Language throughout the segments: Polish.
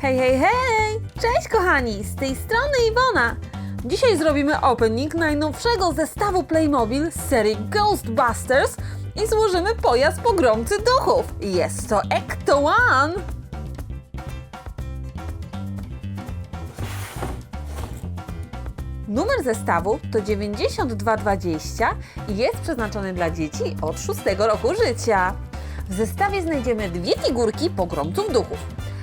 Hej, hej, hej! Cześć kochani, z tej strony Iwona. Dzisiaj zrobimy opening najnowszego zestawu Playmobil z serii Ghostbusters i złożymy pojazd pogromcy duchów. Jest to Ecto One. Numer zestawu to 9220 i jest przeznaczony dla dzieci od 6 roku życia. W zestawie znajdziemy dwie figurki pogromców duchów.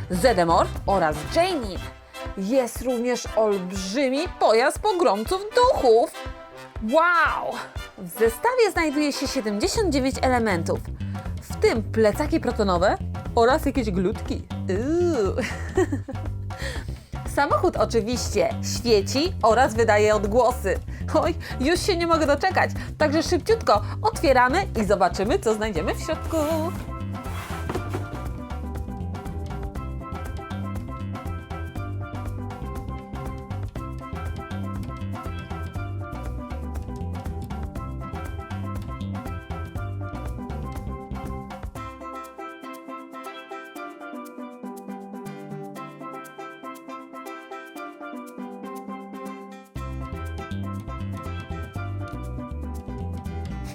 Zedemor oraz Janie. Jest również olbrzymi pojazd pogromców duchów. Wow! W zestawie znajduje się 79 elementów, w tym plecaki protonowe oraz jakieś glutki. Samochód oczywiście świeci oraz wydaje odgłosy. Oj, już się nie mogę doczekać. Także szybciutko otwieramy i zobaczymy, co znajdziemy w środku.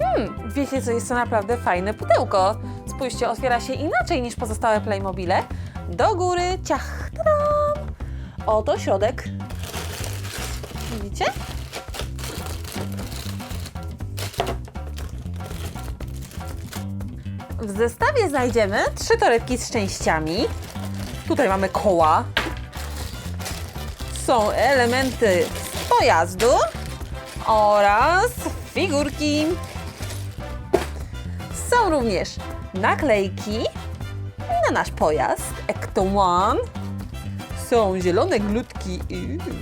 Hmm, wiecie co, jest to naprawdę fajne pudełko. Spójrzcie, otwiera się inaczej niż pozostałe Playmobile. Do góry, ciach, tadam! Oto środek. Widzicie? W zestawie znajdziemy trzy torebki z częściami. Tutaj mamy koła. Są elementy z pojazdu oraz figurki. Są również naklejki na nasz pojazd Ecto One. Są zielone glutki. Uuu.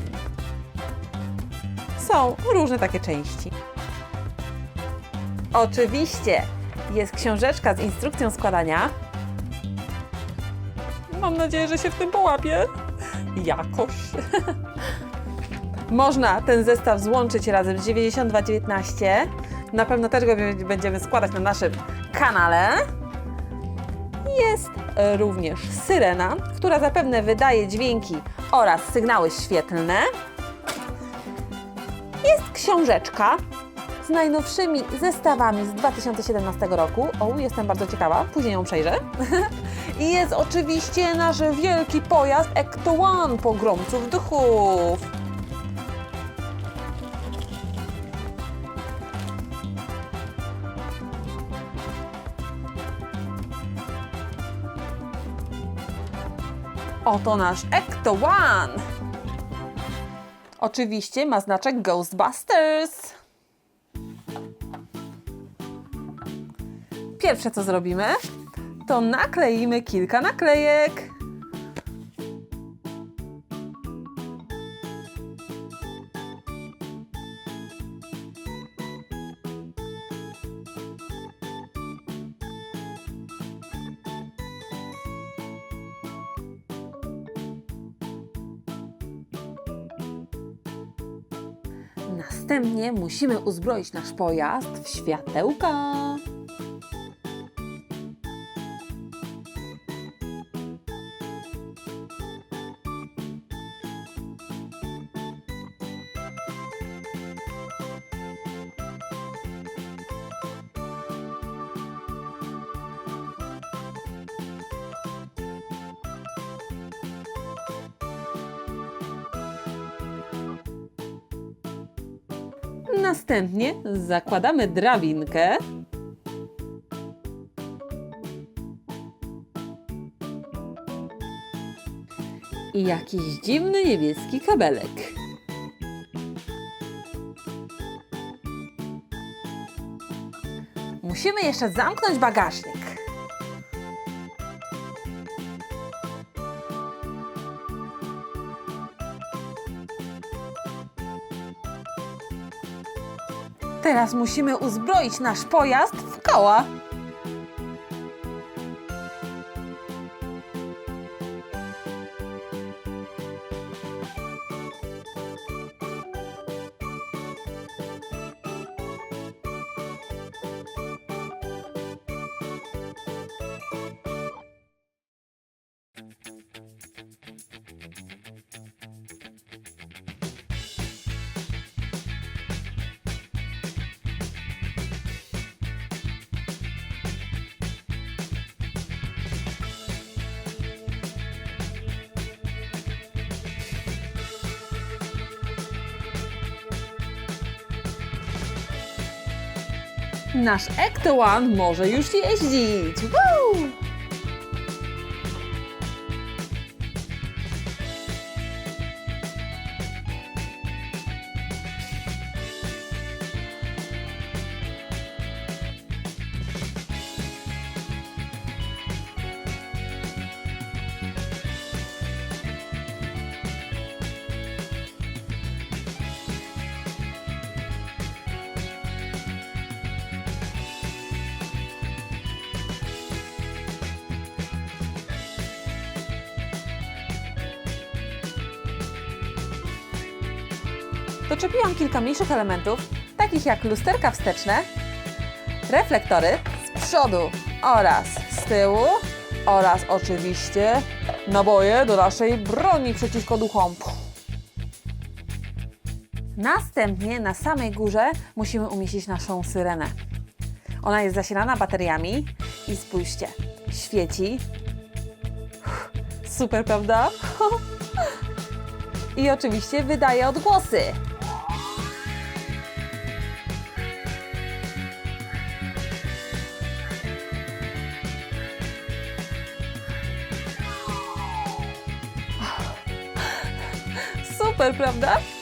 Są różne takie części. Oczywiście jest książeczka z instrukcją składania. Mam nadzieję, że się w tym połapie. Jakoś. Można ten zestaw złączyć razem z 9219. Na pewno też go będziemy składać na naszym kanale. Jest również syrena, która zapewne wydaje dźwięki oraz sygnały świetlne. Jest książeczka z najnowszymi zestawami z 2017 roku. O, jestem bardzo ciekawa, później ją przejrzę. I jest oczywiście nasz wielki pojazd Ecto One pogromców duchów. Oto nasz Ecto One. Oczywiście ma znaczek Ghostbusters. Pierwsze co zrobimy, to nakleimy kilka naklejek. Następnie musimy uzbroić nasz pojazd w światełka. Następnie zakładamy drabinkę. I jakiś dziwny niebieski kabelek. Musimy jeszcze zamknąć bagażnik. Teraz musimy uzbroić nasz pojazd w koła. Nasz Ecto One może już jeździć! Woo! Doczepiłam kilka mniejszych elementów, takich jak lusterka wsteczne, reflektory z przodu oraz z tyłu oraz oczywiście naboje do naszej broni przeciwko duchom. Następnie na samej górze musimy umieścić naszą syrenę. Ona jest zasilana bateriami i spójrzcie, świeci. Super, prawda? I oczywiście wydaje odgłosy. Super, prawda?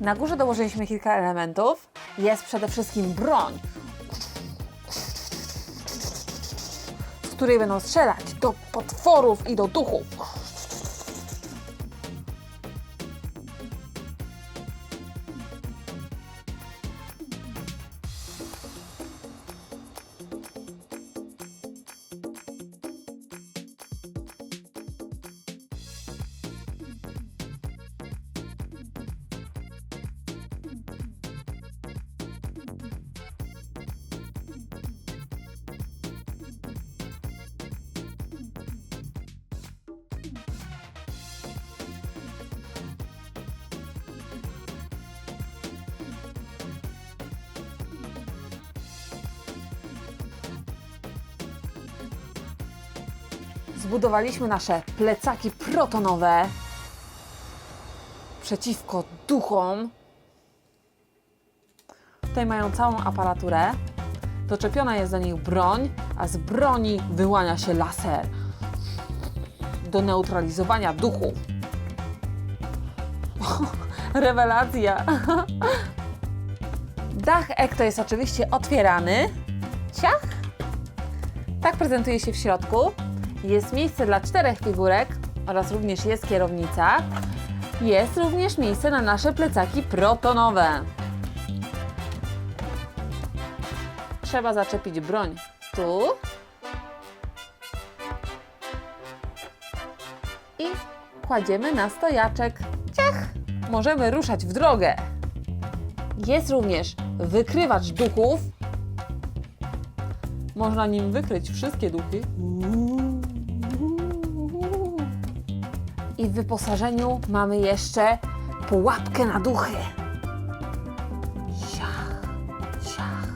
Na górze dołożyliśmy kilka elementów. Jest przede wszystkim broń, z której będą strzelać do potworów i do duchów. Zbudowaliśmy nasze plecaki protonowe przeciwko duchom. Tutaj mają całą aparaturę. Doczepiona jest do nich broń, a z broni wyłania się laser do neutralizowania duchów. Rewelacja! Dach Ekto jest oczywiście otwierany. Ciach! Tak prezentuje się w środku. Jest miejsce dla czterech figurek oraz również jest kierownica. Jest również miejsce na nasze plecaki protonowe. Trzeba zaczepić broń tu. I kładziemy na stojaczek. Ciach! Możemy ruszać w drogę. Jest również wykrywacz duchów. Można nim wykryć wszystkie duchy. I w wyposażeniu mamy jeszcze pułapkę na duchy. Siach, siach.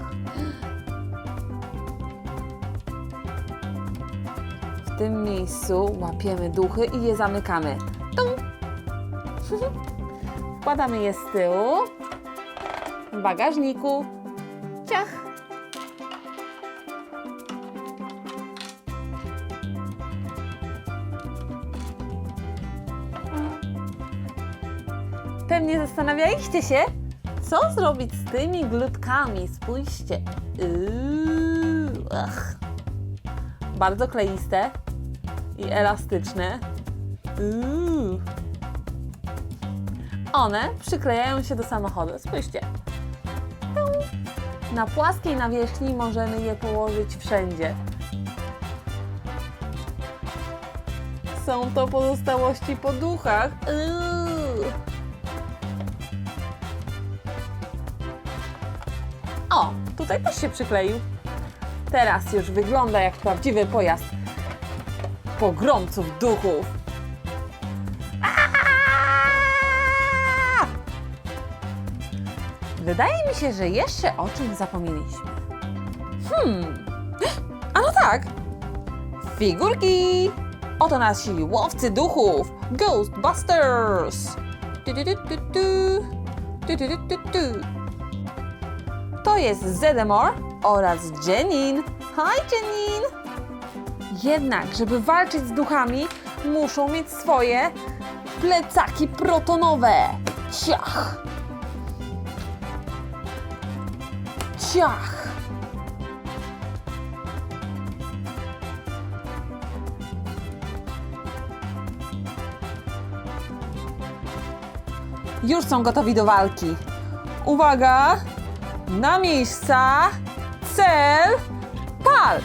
W tym miejscu łapiemy duchy i je zamykamy. Tum. Wkładamy je z tyłu w bagażniku. Ciach. Pewnie zastanawialiście się, co zrobić z tymi glutkami. Spójrzcie. Uuu, ach. Bardzo kleiste i elastyczne. Uuu. One przyklejają się do samochodu. Spójrzcie. Na płaskiej nawierzchni możemy je położyć wszędzie. Są to pozostałości po duchach. Uuu. Tutaj też się przykleił. Teraz już wygląda jak prawdziwy pojazd pogromców duchów. Wydaje mi się, że jeszcze o czymś zapomnieliśmy. Hmm. A no tak! Figurki! Oto nasi łowcy duchów! Ghostbusters! To jest Zedemore oraz Jenin. Hi Jenin! Jednak, żeby walczyć z duchami, muszą mieć swoje plecaki protonowe. Ciach! Ciach! Już są gotowi do walki. Uwaga! Na miejsca! Cel! Pal!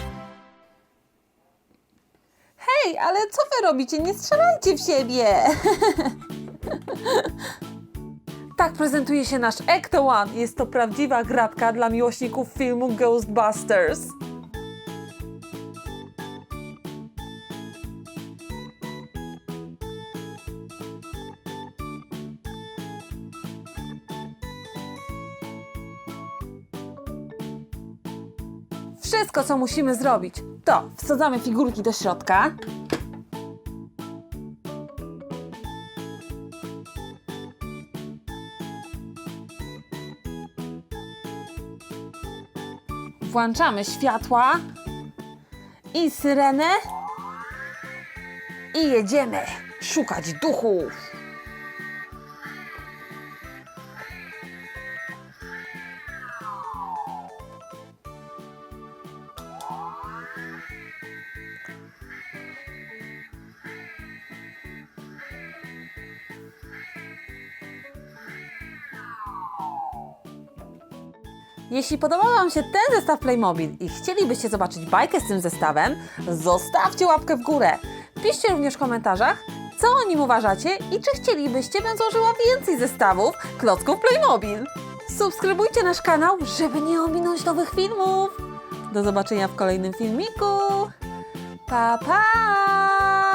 Hej, ale co wy robicie? Nie strzelajcie w siebie! tak prezentuje się nasz Ecto One. Jest to prawdziwa gratka dla miłośników filmu Ghostbusters. Wszystko, co musimy zrobić, to wsadzamy figurki do środka. Włączamy światła i syrenę i jedziemy szukać duchów. Jeśli podobał Wam się ten zestaw Playmobil i chcielibyście zobaczyć bajkę z tym zestawem, zostawcie łapkę w górę. Piszcie również w komentarzach, co o nim uważacie i czy chcielibyście, bym złożyła więcej zestawów klocków Playmobil. Subskrybujcie nasz kanał, żeby nie ominąć nowych filmów. Do zobaczenia w kolejnym filmiku. Pa, pa!